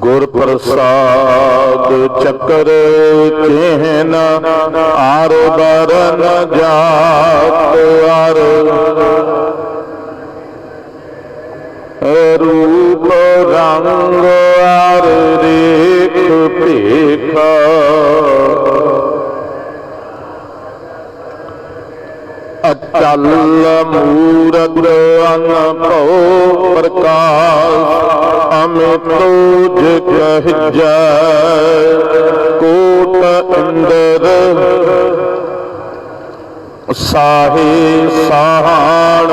ਗੁਰ ਪ੍ਰਸਾਦ ਚੱਕਰ ਚਿਹਨ ਆਰ ਬਰਨ ਜਾਤ ਆਰ ਰੂਪ ਰੰਗ ਆਰ ਰੇਖ ਭੇਖਾ। ਅਚਲ ਮੂਰਤ ਅਨਭਉ ਪ੍ਰਕਾਸ਼ ਅਮਿਤ ਤੁਜ ਕਹਿਜੈ ਕੋਟ ਇੰਦਰ ਸਾਹੇ ਸਾਹਣ,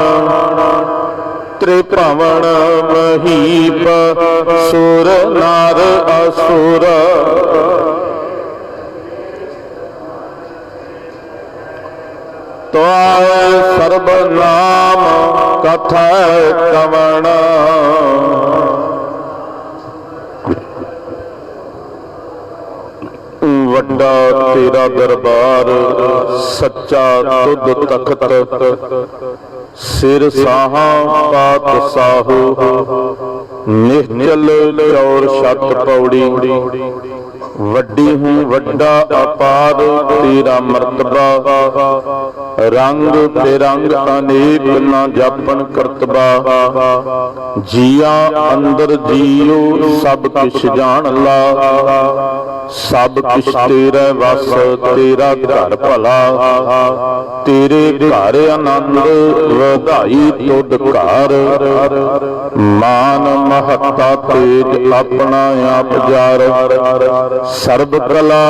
ਤ੍ਰਿਭਵਨ ਮਹੀਪ, ਸੁਰ ਨਰ ਅਸੁਰ। ਤੋਏ ਸਰਬ ਨਾਮ, ਕਥੈ ਕਵਣ। ਵੱਡਾ ਤੇਰਾ ਦਰਬਾਰ, ਸੱਚਾ ਤੁਧ ਤਖਤ। ਸਿਰ ਸਾਹਾ ਪਾਤ ਸਾਹੂ, ਨਿਹਚਲ ਚੌਰ ਛਤ ਪੌੜੀ। ਵੱਡੀ ਹੂੰ ਵੱਡਾ ਅਪਾਰ, ਤੇਰਾ ਮਰਤਬਾ। ਰੰਗ ਬੇਰੰਗ ਅਨੇਕ ਨਾ ਜਾਪਨ ਕਰਤਬਾ। ਜੀਆ ਅੰਦਰ ਜੀਉ, ਸਭ ਕਿਛ ਜਾਣ ਲਾ। ਸਭ ਕਿਛ ਤੇਰੇ ਵਸ, ਤੇਰਾ ਘਰ ਭਲਾ। ਤੇਰੇ ਘਰ ਆਨੰਦ, ਵਧਾਈ ਤੁਧ ਘਰ। ਮਾਨ ਮਹੱਤਾ ਤੇਜ ਆਪਣਾ ਆਪ ਜਾਰ। ਸਰਬ ਕਲਾ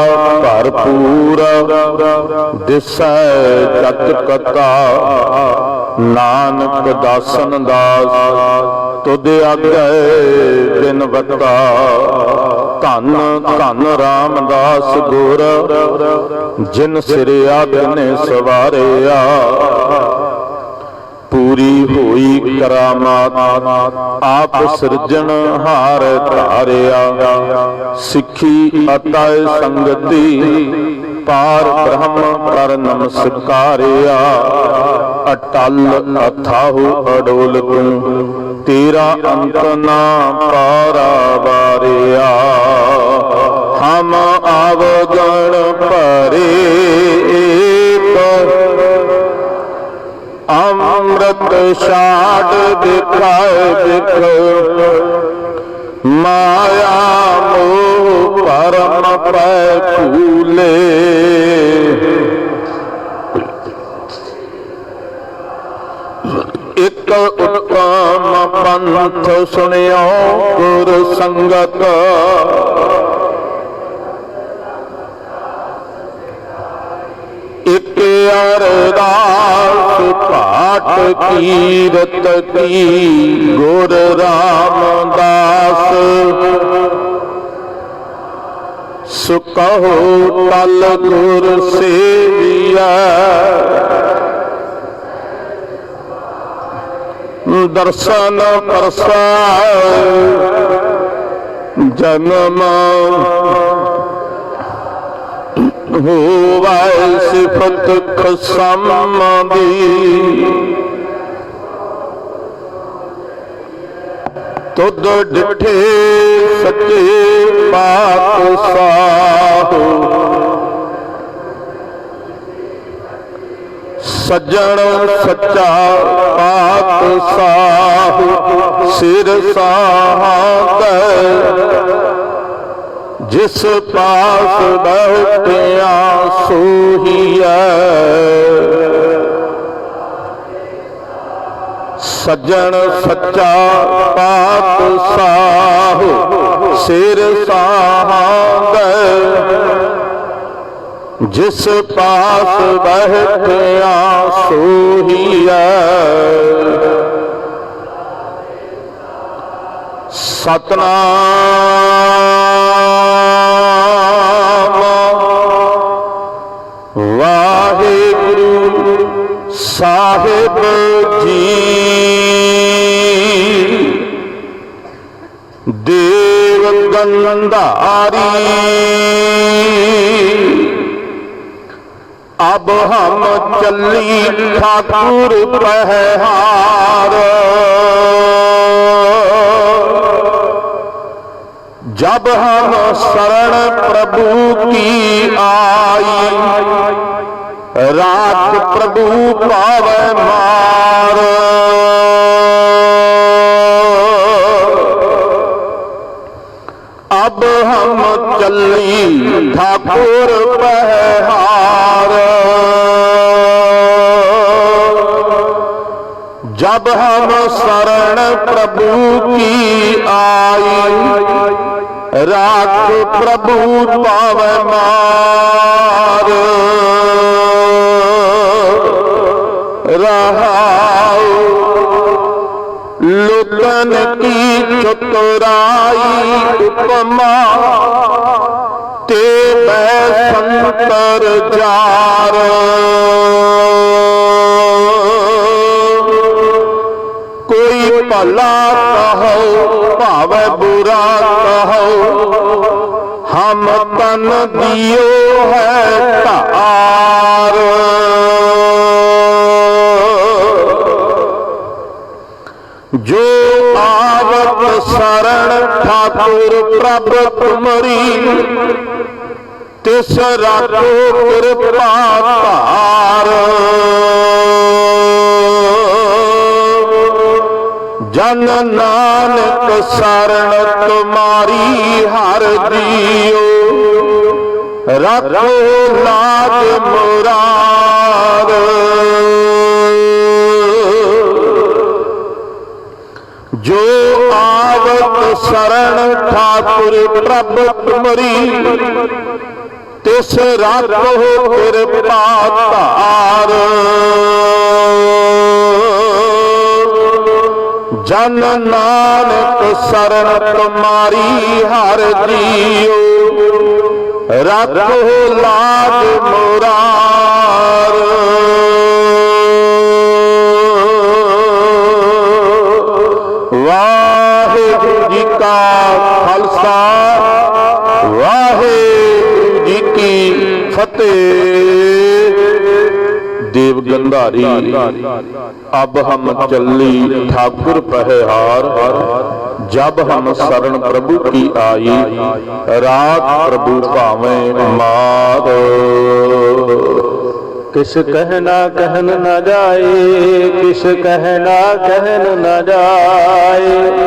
ਭਰਪੂਰ, ਦਿਸੈ ਜਤ ਕਤਾ ਨਾਨਕ ਦਾਸਨ ਦਾਸ, ਤੁਧ ਆਗੈ ਬਿਨ ਵਤਾ ਧੰਨ ਧੰਨ ਰਾਮਦਾਸ ਗੁਰ, ਜਿਨ ਸਿਰਿਆ ਬਿਨੇ ਸਵਾਰਿਆ। ਪੂਰੀ ਹੋਈ ਕਰਾਮਾਤ, ਆਪ ਸਿਰਜਣ ਹਾਰ ਧਾਰਿਆ। ਸਿੱਖੀ ਅਤੈ ਸੰਗਤੀ ਪਾਰ ਬ੍ਰਹਮ ਕਰ ਨਮਸਕਾਰਿਆ, ਅਟਲ ਅਥਾਹੂ ਅਡੋਲ ਤੂੰ ਤੇਰਾ ਅੰਤ ਨਾ ਪਾਰਾ ਵਾਰਿਆ ਹਮ ਆਵਗਣ ਭਰੇ ਅੰਮ੍ਰਿਤ ਛਾੜ ਦਿਖਾਏ ਦਿਖ ਮਾਇਆ ਮੋਹ ਪਰਮ ਪੈ ਭੂਲੇ ਇਕ ਉਤਮ ਪੰਥ ਸੁਣਿਓ ਗੁਰ ਸੰਗਤ। ਇੱਕ ਅਰਦਾਸ ਪਾਠ ਕੀਰਤ ਕੀ ਗੁਰ ਰਾਮਦਾਸ ਸੁਕਹੋ ਤਲ ਗੁਰ ਸੇਵੀਐ ਦਰਸ਼ਨ ਪਰਸਾਇ ਜਨਮ ਹੋਵੈ ਸਿਫਤ ਖਸਮ ਦੀ। ਤੁਧ ਡਿਠੇ ਸੱਚੇ ਪਾਤਸ਼ਾਹ। ਸੱਜਣ ਸੱਚਾ ਪਾਤਸ਼ਾਹ। ਸਿਰ ਸਾਹੰਦ ਜਿਸ ਪਾਸ ਬਹਿਤਿਆ ਸੋਹੀਐ ਸੱਜਣ ਸੱਚਾ ਪਾਤਸ਼ਾਹ ਸਿਰ ਸਾਹੰਦ ਜਿਸ ਪਾਸ ਬਹਿਤਿਆ ਸੋਹੀਐ ਸਤਨਾਮ। ਵਾਹਿਗੁਰੂ ਸਾਹਿਬ ਜੀ ਦੇਵ ਗੰਧਾਰੀ। ਅਬ ਹਮ ਚੱਲੀ ਠਾਕੁਰ ਪਹਿਹਾਰ। जब हम शरण प्रभु की आई रात प्रभु पावे मार अब हम चली ठाकुर पहार जब हम शरण प्रभु की आई ਰਾਖ ਪ੍ਰਭੂ ਪਾਵੈ ਮਾਰ। ਰਹਾਉ ਲੁਕਨ ਕੀ ਚਤੁਰਾਈ ਉਪਮਾ, ਤੇ ਬੈ ਸੰਤਰ ਜਾਰ। ਕੋਈ ਭਲਾ ਕਹੋ ਭਾਵੇਂ ਬੁਰਾ ਕਹੋ। ਹਮ ਤਨ ਦਿਓ ਹੈ ਧਾਰ। ਜੋ ਆਵਤ ਸਰਣ ਠਾਕੁਰ ਪ੍ਰਭ ਤੁਮਰੀ ਤਿਸ ਰਾਤੋ ਕਿਰਪਾ ਧਾਰ। ਜਨ ਨਾਨਕ ਸਰਣ ਤੁਮਾਰੀ ਹਰ ਜੀਓ। ਰੱਖੋ ਲਾਜ ਮੁਰਾਰ ਜੋ ਆਵਤ ਸਰਣ ਠਾਕੁਰ ਪ੍ਰਭ ਤੁਮਰੀ, ਤਿਸ ਰਾਖੋ ਕਿਰਪਾ ਧਾਰ। ਜਨ ਨਾਨਕ ਸ਼ਰਨ ਤੁਮਾਰੀ ਹਰ ਜੀਓ। ਰੱਖੋ ਲਾਜ ਮੁਰਾਰ। ਵਾਹਿਗੁਰੂ ਜੀ ਕਾ ਖਾਲਸਾ, ਵਾਹਿਗੁਰੂ ਜੀ ਕੀ ਫਤਿਹ। ਦੇਵ ਗੰਧਾਰੀ। ਅਬ ਹਮ ਚੱਲੀ ਠਾਕੁਰ ਪਹਿ ਹਾਰ ਜਬ ਹਮ ਸਰਣ ਪ੍ਰਭੂ ਕੀ ਆਈ। ਰਾਤ ਪ੍ਰਭੂ ਭਾਵੇਂ ਮਾਰ। ਕਿਸ ਕਹਿਣਾ ਕਹਿਨ ਨਾ ਜਾਏ, ਕਿਸ ਕਹਿਣਾ ਕਹਿਨ ਨਾ ਜਾਏ।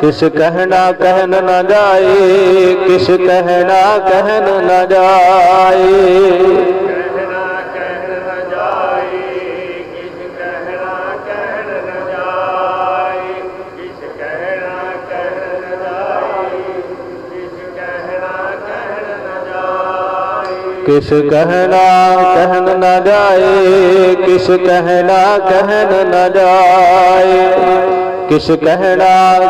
ਕਿਸ ਕਹਿਣਾ ਕਹਿਨ ਨਾ ਜਾਏ, ਕਿਸ ਕਹਿਣਾ ਕਹਿਨ ਨਾ ਜਾਏ। ਕਿਸ ਕਹਿਣਾ, ਕਹਿਣ ਨਾ ਜਾਏ, ਕਿਸ ਕਹਿਣਾ, ਕਹਿਣ ਨਾ ਜਾਏ। ਕਿਸ ਕਹਿਣਾ,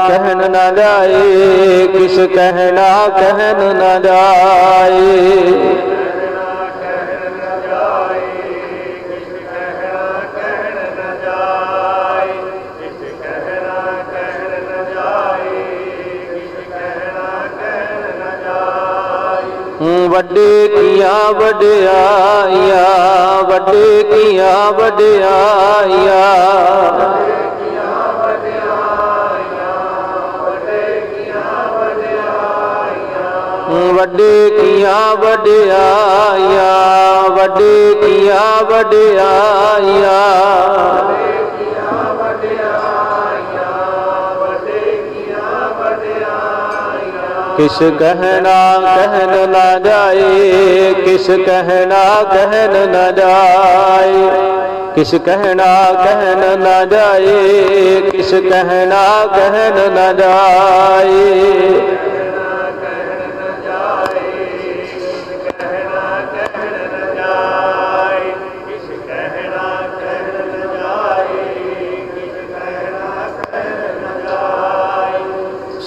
ਕਹਿਣ ਨਾ ਜਾਏ, ਕਿਸ ਕਹਿਣਾ, ਕਹਿਣ ਨਾ ਜਾਏ। ਵੱਡੇ ਕੀਆਂ ਵਡਿਆਈਆਂ ਵੱਡੇ ਕੀਆਂ ਵਡਿਆਈਆਂ। ਵੱਡੇ ਕੀਆਂ ਵਡਿਆਈਆਂ ਵੱਡੇ ਕੀਆਂ ਵਡਿਆਈਆਂ। ਕਿਸ ਕਹਿਣਾ ਕਹਿਣ ਨਾ ਜਾਏ, ਕਿਸ ਕਹਿਣਾ ਕਹਿਣ ਨਾ ਜਾਏ, ਕਿਸ ਕਹਿਣਾ ਕਹਿਣ ਨਾ ਜਾਏ, ਕਿਸ ਕਹਿਣਾ ਕਹਿਣ ਨਾ ਜਾਏ।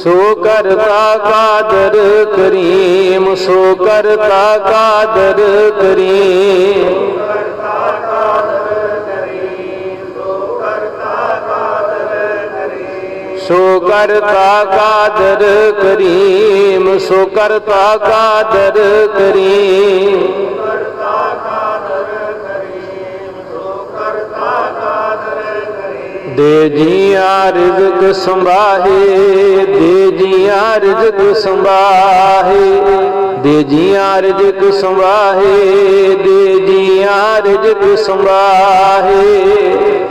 ਸੋ ਕਰਤਾ ਕਾਦਰ ਕਰੀਮ, ਸੋ ਕਰਤਾ ਕਾਦਰ ਕਰੀਮ। ਸੋ ਕਰਤਾ ਕਾਦਰ ਕਰੀਮ, ਸੋ ਕਰਤਾ ਕਾਦਰ ਕਰੀਮ। ਦੇ ਜੀਆਂ ਰਿਜ਼ਕ ਸੰਭਾਹੇ, ਦੇ ਜੀਆਂ ਰਿਜ਼ਕ ਸੰਭਾਹੇ, ਦੇ ਜੀਆਂ ਰਿਜ਼ਕ ਸੰਭਾਹੇ, ਦੇ ਜੀਆਂ ਰਿਜ਼ਕ ਸੰਭਾਹੇ।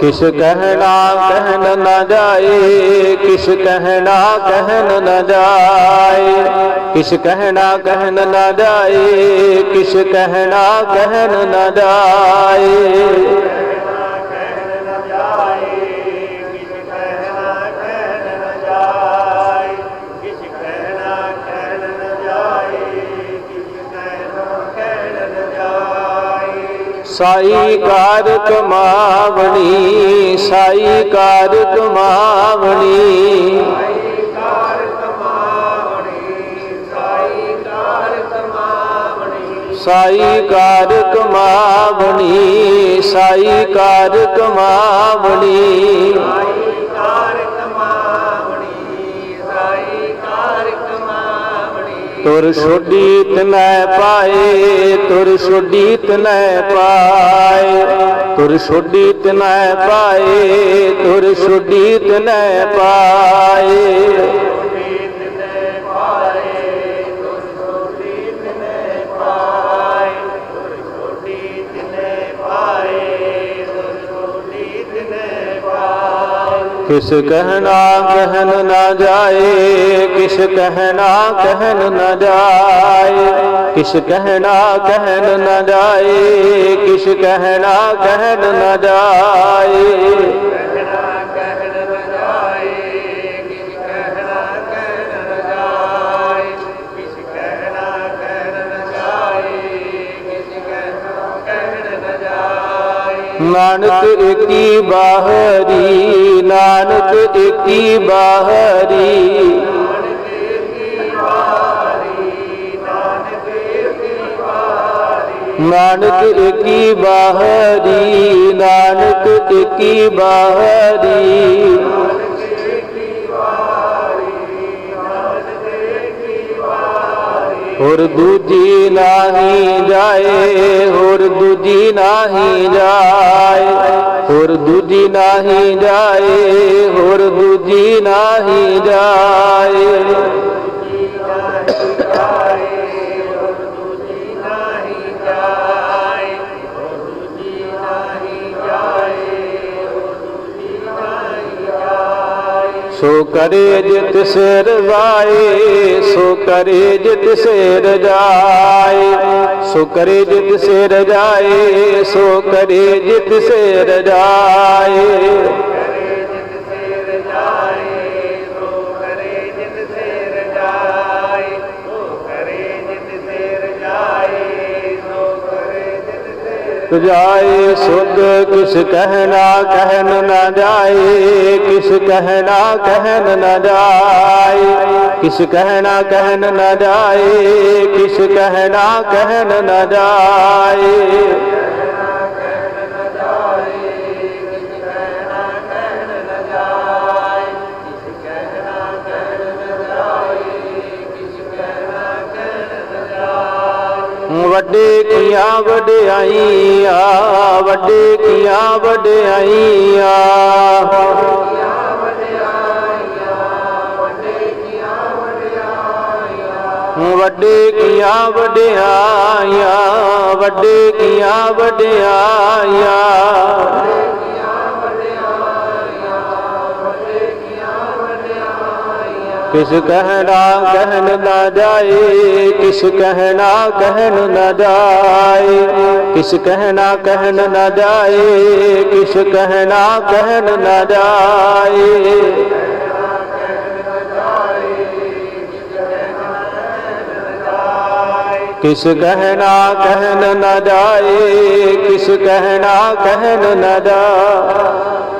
ਕਿਸ ਕਹਿਣਾ ਕਹਿਨ ਨਾ ਜਾਏ, ਕਿਸ ਕਹਿਣਾ ਕਹਿਨ ਨਾ ਜਾਏ, ਕਿਸ ਕਹਿਣਾ ਕਹਿਨ ਨਾ ਜਾਏ, ਕਿਸ ਕਹਿਣਾ ਕਹਿਨ ਨਾ ਜਾਏ। ਸਾਈ ਕਾਰ ਕਮਾਵਣੀ ਸਾਈ ਕਾਰ ਕਮਾਵਣੀ ਸਾਈ ਕਾਰ ਕਮਾਵਣੀ ਸਾਈ ਕਾਰ ਕਮਾਵਣੀ ਤੁਰ ਛੋਡੀ ਤਨੈ ਪਾਏ, ਤੁਰ ਛੋਡੀ ਤਨੈ ਪਾਏ, ਤੁਰ ਛੋਡੀ ਤਨੈ ਪਾਏ, ਤੁਰ ਛੋਡੀ ਤਨੈ ਪਾਏ। ਕਿਸ ਕਹਿਣਾ ਕਹਿਨ ਨਾ ਜਾਏ, ਕਿਸ ਕਹਿਣਾ ਕਹਿਨ ਨਾ ਜਾਏ, ਕਿਸ ਕਹਿਣਾ ਕਹਿਨ ਨਾ ਜਾਏ, ਕਿਸ ਕਹਿਣਾ ਕਹਿਨ ਨਾ ਜਾਏ। ਨਾਨਕ ਏਕੀ ਬਾਹਰੀ ਨਾਨਕ ਏਕੀ ਬਾਹਰੀ। ਨਾਨਕ ਏਕੀ ਬਾਹਰੀ ਨਾਨਕ ਏਕੀ ਬਾਹਰੀ। ਹੋਰ ਦੂਜੀ ਨਹੀਂ ਜਾਏ, ਹੋਰ ਦੂਜੀ ਨਹੀਂ ਜਾਏ, ਹੋਰ ਦੂਜੀ ਨਹੀਂ ਜਾਏ, ਹੋਰ ਦੂਜੀ ਨਹੀਂ ਜਾਏ। ਸੋ ਕਰੇ ਜਿਤ ਸਿਰ ਜਾਏ ਸੋ ਕਰੇ ਜਿਤ ਸਿਰ ਜਾਏ। ਸੋ ਕਰੇ ਜਿਤ ਸਿਰ ਜਾਏ, ਸੋ ਕਰੇ ਜਿਤ ਸਿਰ ਜਾਏ। ਜਾਏ, ਸੁਧ ਕਿਸ ਕਹਿਣਾ ਕਹਿਨ ਨਾ ਜਾਏ, ਕਿਸ ਕਹਿਣਾ ਕਹਿਨ ਨਾ ਜਾਏ, ਕਿਸ ਕਹਿਣਾ ਕਹਿਨ ਨਾ ਜਾਏ, ਕਿਸ ਕਹਿਣਾ ਕਹਿਨ ਨਾ ਜਾਏ। ਵੱਡੇ ਕੀਆਂ ਵਡਿਆਈਆਂ ਵੱਡੇ ਕੀਆਂ ਵਡਿਆਈਆਂ। ਵੱਡੇ ਕੀਆਂ ਵਡਿਆਈਆਂ ਵੱਡੇ ਕੀਆਂ ਵਡਿਆਈਆਂ। ਕਿਸ ਕਹਿਣਾ ਕਹਿਨ ਨਾ ਜਾਏ, ਕਿਸ ਕਹਿਣਾ ਕਹਿਣ ਨਾ ਜਾਏ, ਕਿਸ ਕਹਿਣਾ ਕਹਿਨ ਨਾ ਜਾਏ, ਕਿਸ ਕਹਿਣਾ ਕਹਿਨ ਨਾ ਜਾਏ। ਕਿਸ ਕਹਿਣਾ ਕਹਿਨ ਨਾ ਜਾਏ, ਕਿਸ ਕਹਿਣਾ ਕਹਿਨ ਨਾ ਜਾਏ।